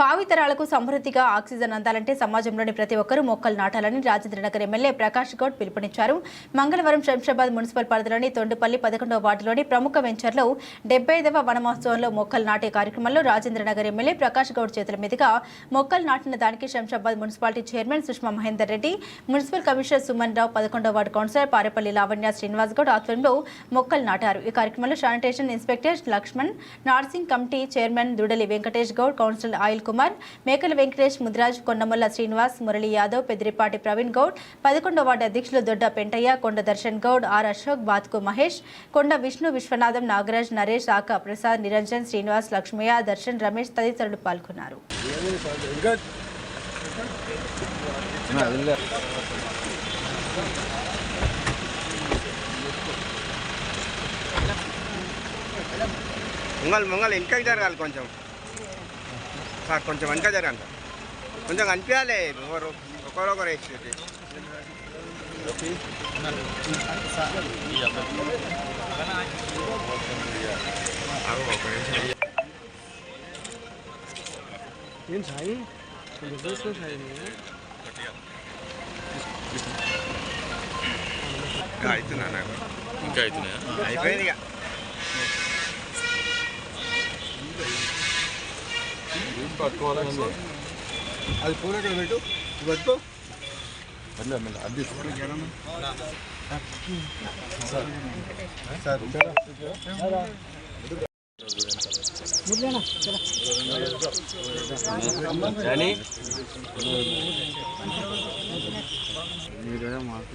భావితరాలకు సమృద్ధిగా ఆక్సిజన్ అందాలంటే సమాజంలోని ప్రతి ఒక్కరూ మొక్కలు నాటాలని రాజేంద్రనగర్ ఎమ్మెల్యే ప్రకాష్ గౌడ్ పిలుపునిచ్చారు. మంగళవారం శంషాబాద్ మున్సిపల్ పరిధిలోని తొండుపల్లి పదకొండవ వార్డులోని ప్రముఖ వెంచర్లో డెబ్బై ఐదవ వనమహోత్సవంలో మొక్కలు నాటే కార్యక్రమంలో రాజేంద్రనగర్ ఎమ్మెల్యే ప్రకాష్ గౌడ్ చేతుల మీదుగా మొక్కలు నాటిన దానికి Shamshabad municipality chairman Sushma Mahender Reddy municipal commissioner Suman Rao పదకొండవ వార్డు కౌన్సిలర్ పారేపల్లి లావణ్య శ్రీనివాస్ గౌడ్ ఆధ్వర్యంలో మొక్కలు నాటారు. ఈ కార్యక్రమంలో sanitation inspector Laxman Narsingi committee chairman Dudali Venkatesh Goud councillor oil Kumar Mekala Venkatesh Mudiraj కొండమల్ల Srinivas Murali Yadav పెద్దిరిపాటి Praveen Goud పదకొండవ వార్డు అధ్యక్షులు దొడ్డ పెంటయ్య కొండ దర్శన్ గౌడ్ ఆర్ అశోక్ బాత్కు మహేష్ కొండ విష్ణు విశ్వనాథం నాగరాజ్ నరేష్ ఆక ప్రసాద్ నిరంజన్ శ్రీనివాస్ లక్ష్మయ్య దర్శన్ రమేష్ తదితరులు పాల్గొన్నారు. ముంగల్ ముంగల్ వెనకకి జరగాలి కొంచెం. సార్ కొంచెం వెనక జరగాలి సార్. కొంచెం కనిపించాలి. ఒకరు ఒకరొకరు వేసి ఏం సాయి? కొంచెం చూసుకో సాయి. అవుతున్నా నాకు. ఇంకా అవుతున్నాయా? అయిపోయింది ఇక. అది పూల ఎక్కడ పెట్టు మీరు మాకు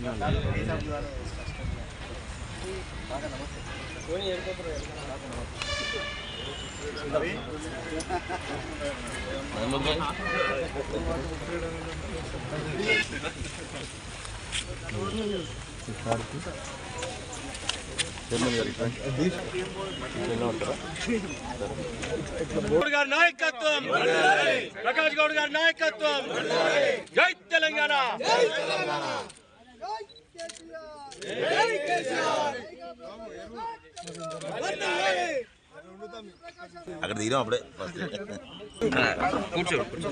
గౌడ్ గారి నాయకత్వం. ప్రకాష్ గౌడ్ గారి నాయకత్వం. జై తెలంగాణ. అక్కడ దిగినాం అప్పుడే కూర్చో. కూర్చో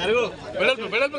జరుగు. వెడల్పు వెడల్పు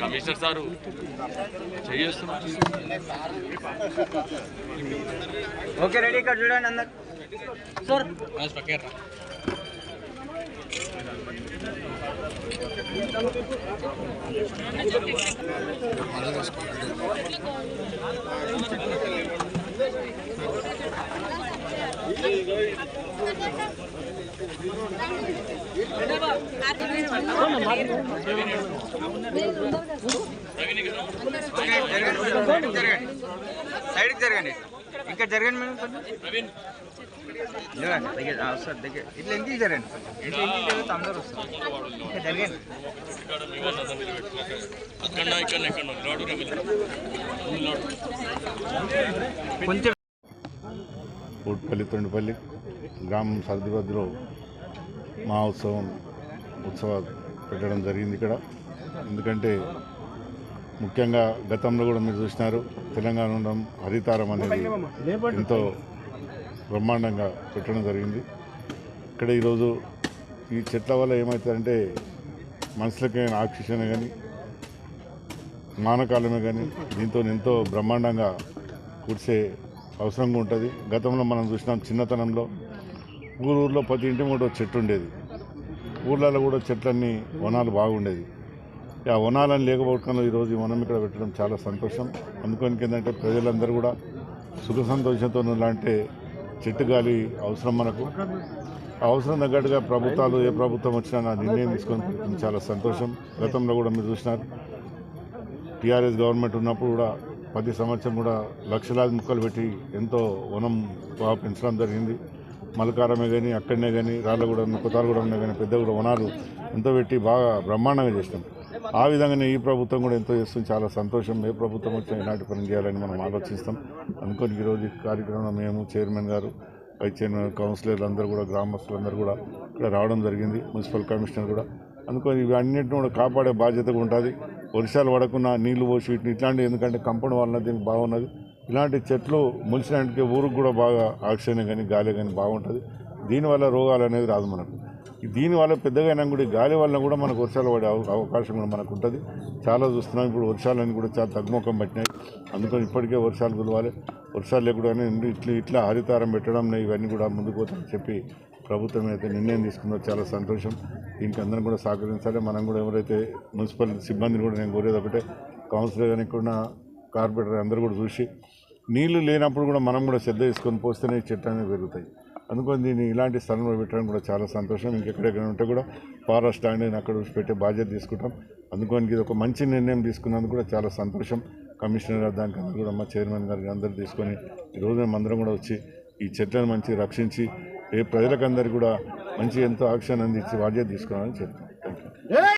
కమిషనర్ సారు చేస్తున్నారు ఓకే రెడీ ఇక్కడ చూడండి అందరు సైడ్కి జరగండి. ఇంకా జరగండి మేడం దగ్గర ఆ, వస్తారు దగ్గర. ఇట్లా ఇంటికి జరగండి. ఇట్లా ఇంటికి జరిగితే అందరూ వస్తారు. ఇంకా జరగండి. కొంచెం. కోట్పల్లి తొండిపల్లి. గ్రామం సర్దివద్దులో మహోత్సవం ఉత్సవాలు పెట్టడం జరిగింది ఇక్కడ. ఎందుకంటే ముఖ్యంగా గతంలో కూడా మీరు చూసినారు తెలంగాణ ఉండడం హరితారం అనేది ఎంతో బ్రహ్మాండంగా పెట్టడం జరిగింది. ఇక్కడ ఈరోజు ఈ చెట్ల వల్ల ఏమవుతుందంటే మనుషులకైన ఆక్సిజన్ కానీ మానకాలమే కానీ దీంతో ఎంతో బ్రహ్మాండంగా కూర్చే అవసరంగా ఉంటుంది. గతంలో మనం చూసినాం చిన్నతనంలో ఊరు ఊర్లో ప్రతి ఇంటి కూడా చెట్టు ఉండేది. ఊర్లలో కూడా చెట్లన్నీ వనాలు బాగుండేది. ఆ వనాలని లేకపోవడం ఈరోజు ఈ వనం ఇక్కడ పెట్టడం చాలా సంతోషం. అందుకని ఏంటంటే ప్రజలందరూ కూడా సుఖ సంతోషంతో ఇలాంటి చెట్టు గాలి అవసరం మనకు. ఆ అవసరం తగ్గట్టుగా ప్రభుత్వాలు ఏ ప్రభుత్వం వచ్చినా నా నిర్ణయం తీసుకొని చాలా సంతోషం. గతంలో కూడా మీరు చూసినారు. టీఆర్ఎస్ గవర్నమెంట్ ఉన్నప్పుడు కూడా ప్రతి సంవత్సరం కూడా లక్షలాది ముక్కలు పెట్టి ఎంతో వనం పెంచడం జరిగింది. మలకారమే కానీ అక్కడనే కానీ రాళ్ళగూడెం కొత్తగూడెంలో కానీ పెద్దగూడ వనాలు ఎంతో పెట్టి బాగా బ్రహ్మాండంగా చేసినాం. ఆ విధంగానే ఈ ప్రభుత్వం కూడా ఎంతో చేస్తుంది. చాలా సంతోషం. ఏ ప్రభుత్వం వచ్చినా ఇలాంటి పని చేయాలని మనం ఆలోచిస్తాం. అనుకోని ఈరోజు ఈ కార్యక్రమంలో మేము చైర్మన్ గారు వైస్ చైర్మన్ కౌన్సిలర్లు అందరూ కూడా గ్రామస్తులందరూ కూడా ఇక్కడ రావడం జరిగింది. మున్సిపల్ కమిషనర్ కూడా అనుకోని ఇవి అన్నింటిని కూడా కాపాడే బాధ్యత ఉంటుంది. వర్షాలు పడకుండా నీళ్ళు పోసి ఇట్లాంటివి ఎందుకంటే కంపౌండ్ వలన దీనికి బాగున్నది. ఇలాంటి చెట్లు మొలిచినట్టుగా ఊరికి కూడా బాగా ఆక్సిజన్ కానీ గాలి కానీ బాగుంటుంది. దీనివల్ల రోగాలు అనేది రాదు మనకు. దీనివల్ల పెద్దగా అయినా కూడా గాలి వల్ల కూడా మనకు వర్షాలు పడే అవ- అవకాశం కూడా మనకు ఉంటుంది. చాలా చూస్తున్నాం ఇప్పుడు వర్షాలన్నీ కూడా చాలా తగ్గుముఖం పట్టినాయి. అందుకని ఇప్పటికే వర్షాలు కులవాలి. వర్షాలు లేకుండానే ఇట్లా ఇట్లా హరితారం పెట్టడం ఇవన్నీ కూడా ముందుకు పోతామని చెప్పి ప్రభుత్వం అయితే నిర్ణయం తీసుకుందో చాలా సంతోషం. దీనికి అందరం కూడా సహకరించాలి. మనం కూడా ఎవరైతే మున్సిపల్ సిబ్బందిని కూడా నేను కోరేది ఒకటే. కౌన్సిలర్ కానీ కూడా కార్పొరేటర్ అందరూ కూడా చూసి నీళ్ళు లేనప్పుడు కూడా మనం కూడా శ్రద్ధ తీసుకొని పోస్తేనే చెట్టు అనేవి పెరుగుతాయి. అందుకని దీన్ని ఇలాంటి స్థలంలో పెట్టడం కూడా చాలా సంతోషం. ఇంకెక్కడెక్కడ ఉంటే కూడా ఫారెస్ట్ అనేది అని అక్కడ చూసి పెట్టే బాధ్యత తీసుకుంటాం. అందుకని ఇది ఒక మంచి నిర్ణయం తీసుకున్నందుకు కూడా చాలా సంతోషం. కమిషనర్ దానికి అందరూ కూడా మా చైర్మన్ గారికి అందరూ తీసుకొని ఈరోజు మేము అందరం కూడా వచ్చి ఈ చెట్లను మంచి రక్షించి ఏ ప్రజలకందరికీ కూడా మంచి ఎంతో ఆక్షన్ అందించి బాధ్యత తీసుకోవాలని చెప్తాం